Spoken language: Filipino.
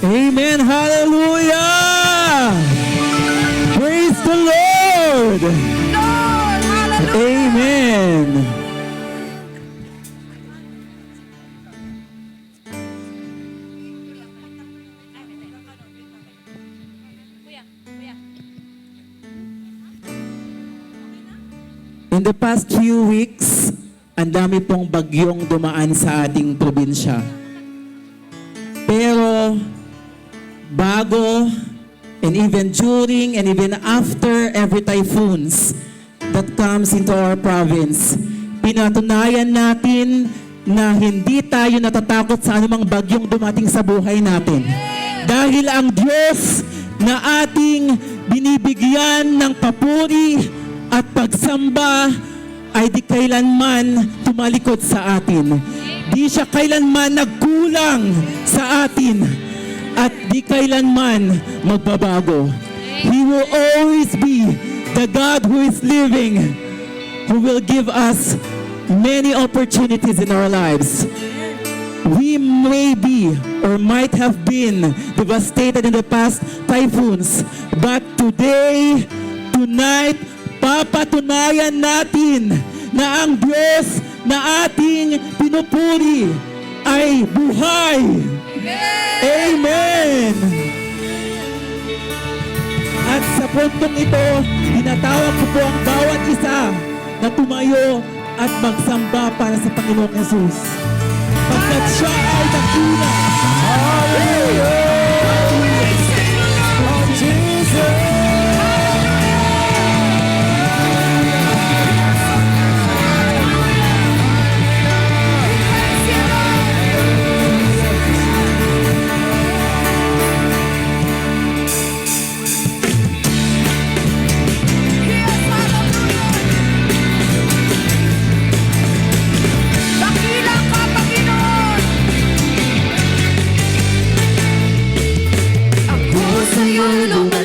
Amen. Hallelujah. Praise the Lord. Lord, hallelujah. Amen. In the past few weeks, ang dami pong bagyong dumaan sa ating probinsya. Bago and even during and even after every typhoons that comes into our province, pinatunayan natin na hindi tayo natatakot sa anumang bagyong dumating sa buhay natin. Dahil ang Diyos na ating binibigyan ng papuri at pagsamba ay di kailanman tumalikod sa atin. Di siya kailanman nagkulang sa atin at di kailanman magbabago. He will always be the God who is living, who will give us many opportunities in our lives. We may be or might have been devastated in the past typhoons, but today, tonight, papatunayan natin na ang Diyos na ating pinupuri ay buhay. Amen! At sa puntong ito, tinatawag ko po ang bawat isa na tumayo at magsamba para sa Panginoong Yesus. Pagkat Yolunda